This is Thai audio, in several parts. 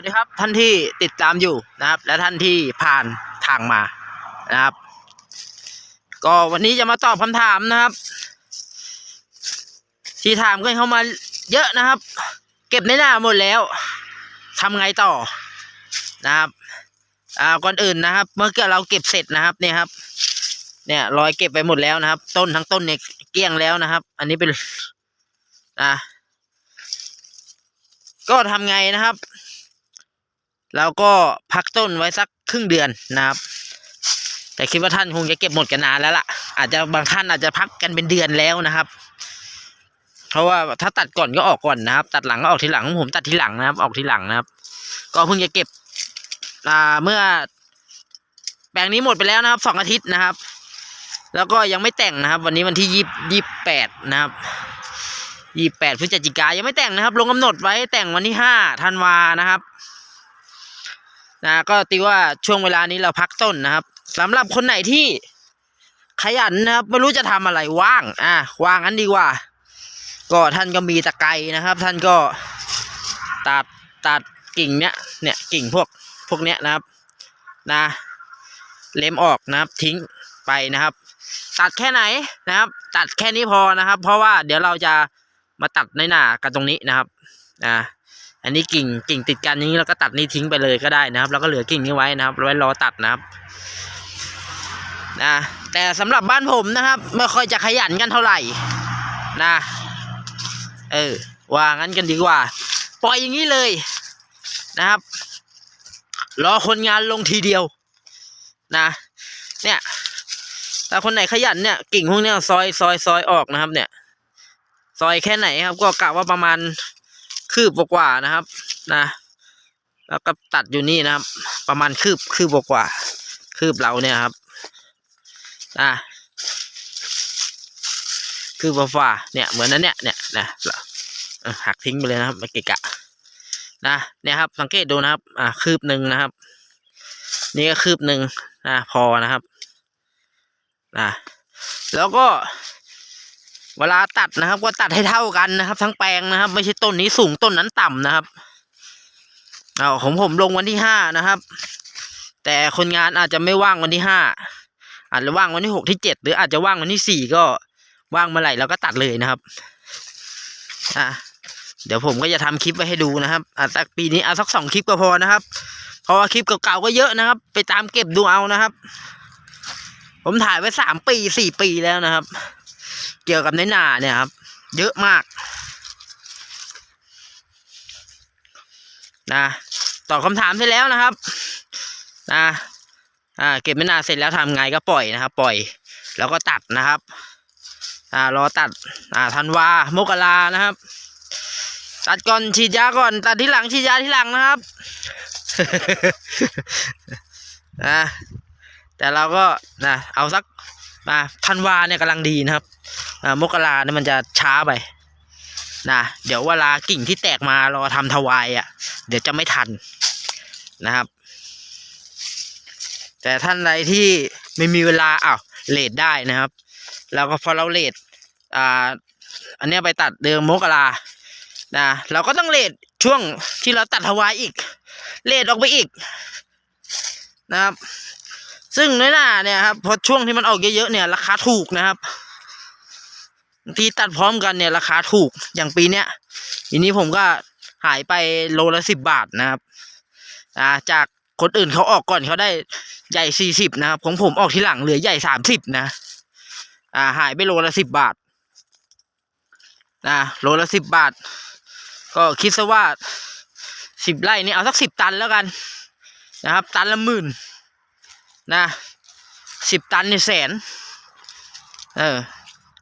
วัสดีครับท่านที่ติดตามอยู่นะครับ และท่านที่ผ่านทางมานะครับ ก็วันนี้จะมาตอบคำถามนะครับ ที่ถามกันเข้ามาเยอะนะครับ เก็บในหน้าหมดแล้วทำไงต่อนะครับอ่าก่อนอื่นนะครับ เมื่อกี้เราเก็บเสร็จนะครับเนี่ยครับ เนี่ยรอยเก็บไปหมดแล้วนะครับ ต้นทั้งต้นเนี่ยเกลี้ยงแล้วนะครับ อันนี้เป็นอ่าก็ทำไงนะครับ เราก็พักต้นไว้สักครึ่งเดือนนะครับ แต่คิดว่าท่านคงจะเก็บหมดกันนานแล้วล่ะ อาจจะบางท่านอาจจะพักกันเป็นเดือนแล้วนะครับ เพราะว่าถ้าตัดก่อนก็ออกก่อนนะครับ ตัดหลังก็ออกทีหลังผมตัดทีหลังนะครับ ออกทีหลังนะครับ ก็เพิ่งจะเก็บเมื่อแปลงนี้หมดไปแล้วนะครับสองอาทิตย์นะครับ แล้วก็ยังไม่แต่งนะครับ วันนี้วันที่ยี่ยี่แปดนะครับยี่แปดพฤศจิกายังไม่แต่งนะครับ ลงกำหนดไว้แต่งวันที่ห้าธันวานะครับ นะก็ตีว่าช่วงเวลานี้เราพักต้นนะครับสำหรับคนไหนที่ขยันนะครับ ไม่รู้จะทำอะไรว่างอะว่างอันดีกว่า ก็ท่านก็มีตะไคร้นะครับ ท่านก็ตัดตัดกิ่งเนี้ยเนี่ยกิ่งพวกพวกเนี้ยนะครับนะเล็มออกนะครับทิ้งไปนะครับ ตัดแค่ไหนนะครับ ตัดแค่นี้พอนะครับ เพราะว่าเดี๋ยวเราจะมาตัดในหน้ากันตรงนี้นะครับอ่า อันนี้กิ่งกิ่งติดกันอย่างนี้เราก็ตัดนี้ทิ้งไปเลยก็ได้นะครับ แล้วก็เหลือกิ่งนี้ไว้นะครับไว้รอตัดนะครับนะแต่สำหรับบ้านผมนะครับไม่ค่อยจะขยันกันเท่าไหร่นะเออว่างั้นกันดีกว่า ปล่อยอย่างนี้เลยนะครับ รอคนงานลงทีเดียวนะ เนี่ยถ้าคนไหนขยันเนี่ยกิ่งพวกเนี้ยซอยซอยซอยออกนะครับ เนี่ย ซอยแค่ไหนครับ ก็กะว่าประมาณ คืบกว่านะครับ นะ แล้วก็ตัดอยู่นี่นะครับ ประมาณคืบคืบกว่า คืบเราเนี่ยครับ อะคืบฝ่าเนี่ยเหมือนนั้นเนี่ยเนี่ยนะหักทิ้งไปเลยนะครับไม่เกะกะนะเนี่ยครับ สังเกตดูนะครับ อ่าคืบหนึ่งนะครับ นี่ก็คืบหนึ่งนะพอนะครับนะแล้วก็ เวลาตัดนะครับ ก็ตัดให้เท่ากันนะครับ ทั้งแปลงนะครับ ไม่ใช่ต้นนี้สูงต้นนั้นต่ำนะครับเอาของผมลงวันที่ห้านะครับ แต่คนงานอาจจะไม่ว่างวันที่ห้าอาจจะว่างวันที่หกที่เจ็ดหรืออาจจะว่างวันที่สี่ก็ว่างเมื่อไหร่เราก็ตัดเลยนะครับอะเดี๋ยวผมก็จะทำคลิปไว้ให้ดูนะครับอะสักปีนี้เอาสักสองคลิปก็พอนะครับ เพราะว่าคลิปเก่าๆก็เยอะนะครับ ไปตามเก็บดูเอานะครับ ผมถ่ายไว้สามปีสี่ปีแล้วนะครับ เกี่ยวกับในนาเนี่ยครับ เยอะมาก นะตอบคำถามเสร็จแล้วนะครับ นะอ่าเก็บในนาเสร็จแล้วทำไงก็ปล่อยนะครับ ปล่อย แล้วก็ตัดนะครับอ่ารอตัดอ่าธันวามกรานะครับ ตัดก่อนฉีดยาก่อน ตัดที่หลังฉีดยาที่หลังนะครับนะแต่เราก็นะเอาสัก นะธันวาเนี่ยกำลังดีนะครับอ่ามกราเนี่ยมันจะช้าไปนะเดี๋ยวเวลากิ่งที่แตกมารอทำทวายอะ เดี๋ยวจะไม่ทันนะครับ แต่ท่านใดที่ไม่มีเวลาอ้าวเลทได้นะครับ แล้วก็พอเราเลทอ่าอันนี้ไปตัดเดือนมกรานะเราก็ต้องเลทช่วงที่เราตัดทวายอีกเลทออกไปอีกนะครับ ซึ่งในหน้าเนี่ยครับพอช่วงที่มันออกเยอะๆเนี่ย ราคาถูกนะครับบางทีตัดพร้อมกันเนี่ย ราคาถูกอย่างปีเนี้ยปีนี้ผมก็หายไปโลละสิบบาทนะครับ อ่า จากคนอื่นเขาออกก่อนเขาได้ใหญ่สี่สิบนะครับ ของผมออกทีหลังเหลือใหญ่สามสิบนะ อ่า หายไปโลละสิบบาทนะโลละสิบบาท ก็คิดซะว่าสิบไร่นี่เอาสักสิบตันแล้วกัน นะครับ ตันละหมื่น นะสิบตันเนี่ยแสน เออ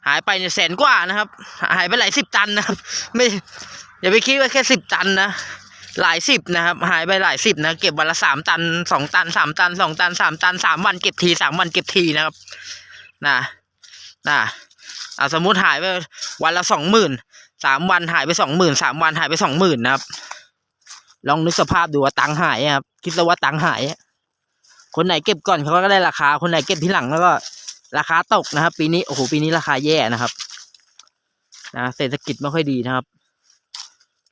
หายไปเนี่ยแสนกว่านะครับ หายไปหลายสิบตันนะครับ ไม่ อย่าไปคิดว่าแค่สิบตันนะ หลายสิบนะครับ หายไปหลายสิบนะ เก็บวันละสามตันสองตันสามตันสองตันสามตันสามวันเก็บทีสามวันเก็บทีนะครับ นะนะอาสมมุติหายไปวันละสองหมื่นสามวันหายไปสองหมื่นสามวันหายไปสองหมื่นนะครับ ลองนึกสภาพดูว่าตังค์หายครับ คิดซะว่าตังค์หายอะ คนไหนเก็บก่อนเขาก็ได้ราคา คนไหนเก็บทีหลังแล้วก็ราคาตกนะครับ ปีนี้โอ้โหปีนี้ราคาแย่นะครับนะเศรษฐกิจไม่ค่อยดีนะครับ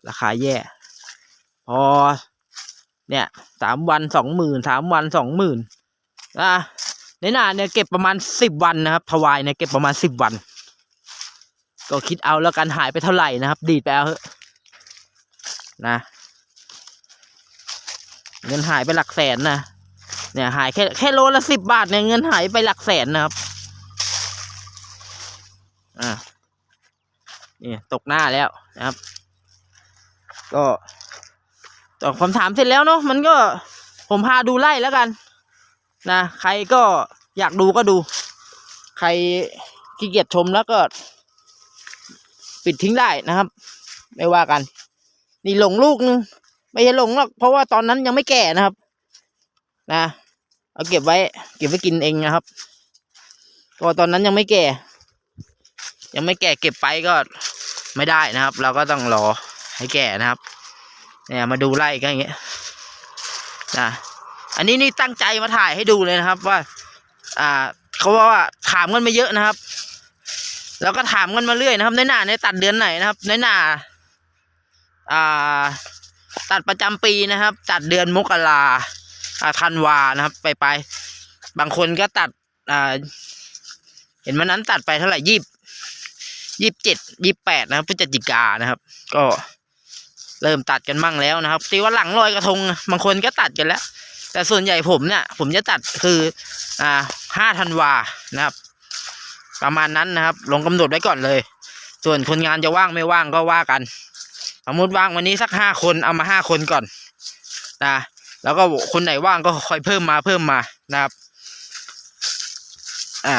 ราคาแย่ พอ เนี่ยสามวันสองหมื่นสามวันสองหมื่นนะในหน้าเนี่ยเก็บประมาณสิบวันนะครับทวายเนี่ยเก็บประมาณสิบวัน ก็คิดเอาแล้วกันหายไปเท่าไหร่นะครับ ดีดไปเอาเนะ เงินหายไปหลักแสนนะ เนี่ยหายแค่แค่โลละสิบบาทเนี่ยเงินหายไปหลักแสนนะครับ อ่านี่ตกหน้าแล้วนะครับ ก็ตอบคำถามเสร็จแล้วเนาะมันก็ผมพาดูไล่แล้วกันนะใครก็อยากดูก็ดู ใครขี้เกียจชมแล้วก็ ปิดทิ้งได้นะครับ ไม่ว่ากัน นี่หลงลูกนึงไม่ใช่หลงหรอกเพราะว่าตอนนั้นยังไม่แก่นะครับ นะ เอาเก็บไว้ เก็บไว้กินเองนะครับ ก็ตอนนั้นยังไม่แก่ ยังไม่แก่เก็บไปก็ไม่ได้นะครับ เราก็ต้องรอให้แก่นะครับ เนี่ยมาดูไล่กันอย่างเงี้ยนะอันนี้นี่ตั้งใจมาถ่ายให้ดูเลยนะครับ ว่า อ่าเขาว่าว่าถามกันมาเยอะนะครับ แล้วก็ถามกันมาเรื่อยนะครับในหน้าในตัดเดือนไหนนะครับ ในหน้า อ่า ตัดประจำปีนะครับ ตัดเดือนมกรา ธันวานะครับไปไปบางคนก็ตัดอ่าเห็นวันนั้นตัดไปเท่าไหร่ยี่ยี่สิบเจ็ดยี่แปดนะครับพฤศจิกานะครับ ก็เริ่มตัดกันมั่งแล้วนะครับตีว่าหลังลอยกระทง บางคนก็ตัดกันแล้ว แต่ส่วนใหญ่ผมเนี่ย ผมจะตัดคืออ่าห้าธันวานะครับ ประมาณนั้นนะครับ ลงกำหนดไว้ก่อนเลย ส่วนคนงานจะว่างไม่ว่างก็ว่ากันสมมติว่างวันนี้สักห้าคนเอามาห้าคนก่อนนะ แล้วก็คนไหนว่างก็ค่อยเพิ่มมาเพิ่มมานะครับ อ่า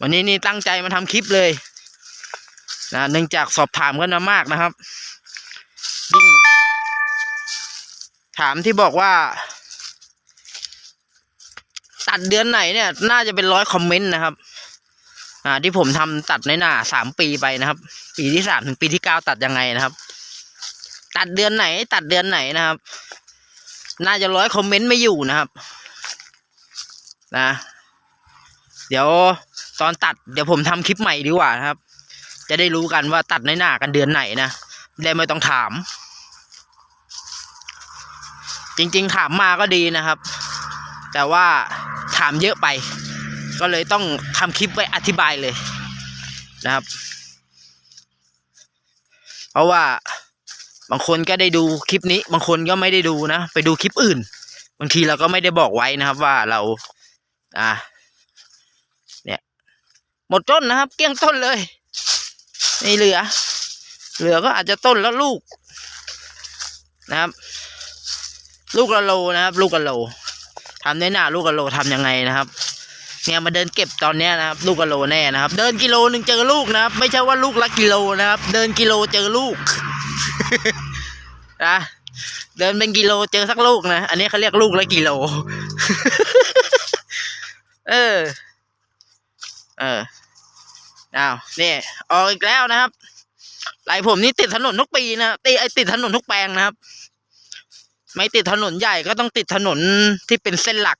วันนี้นี่ตั้งใจมาทำคลิปเลยนะเนื่องจากสอบถามกันมามากนะครับยิ่งถามที่บอกว่า ตัดเดือนไหนเนี่ย น่าจะเป็นร้อยคอมเมนต์นะครับ อ่า ที่ผมทำตัดในหน้าสามปีไปนะครับ ปีที่สามถึงปีที่เก้าตัดยังไงนะครับ ตัดเดือนไหน ตัดเดือนไหนนะครับ น่าจะร้อยคอมเมนต์ไม่อยู่นะครับ นะ เดี๋ยวตอนตัดเดี๋ยวผมทำคลิปใหม่ดีกว่านะครับ จะได้รู้กันว่าตัดในหน้ากันเดือนไหนนะได้ไม่ต้องถาม จริง ๆ ถามมาก็ดีนะครับ แต่ว่าถามเยอะไป ก็เลยต้องทำคลิปไว้อธิบายเลยนะครับ เพราะว่า บางคนก็ได้ดูคลิปนี้ บางคนก็ไม่ได้ดูนะ ไปดูคลิปอื่น บางทีเราก็ไม่ได้บอกไว้นะครับ ว่าเรา อ่า เนี่ย หมดต้นนะครับ เกลี้ยงต้นเลยไม่เหลือ เหลือก็อาจจะต้นแล้วลูก นะครับ ลูกละโลนะครับ ลูกละโลทำได้หน้าลูกละโลทำยังไงนะครับเนี่ยมาเดินเก็บตอนเนี้ยนะครับ ลูกกิโลแน่นะครับ เดินกิโลหนึ่งเจอลูกนะครับ ไม่ใช่ว่าลูกละกิโลนะครับ เดินกิโลเจอลูก นะเดินเป็นกิโลเจอสักลูกนะ อันนี้เขาเรียกลูกละกิโล เออ เอออ้าวนี่ออกอีกแล้วนะครับไหลผมนี่ติดถนนทุกปีนะติไอติดถนนทุกแปลงนะครับ ไม่ติดถนนใหญ่ก็ต้องติดถนนที่เป็นเส้นหลัก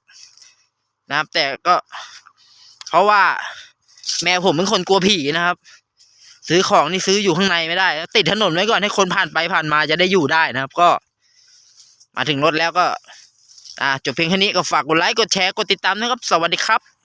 นะครับ แต่ก็ เพราะว่า แม่ผมเป็นคนกลัวผีนะครับ ซื้อของนี่ซื้ออยู่ข้างในไม่ได้ติดถนนไว้ก่อนให้คนผ่านไปผ่านมาจะได้อยู่ได้นะครับ ก็ มาถึงรถแล้วก็ อ่าจบเพียงแค่นี้ก็ฝากกดไลค์กดแชร์กดติดตามนะครับ สวัสดีครับ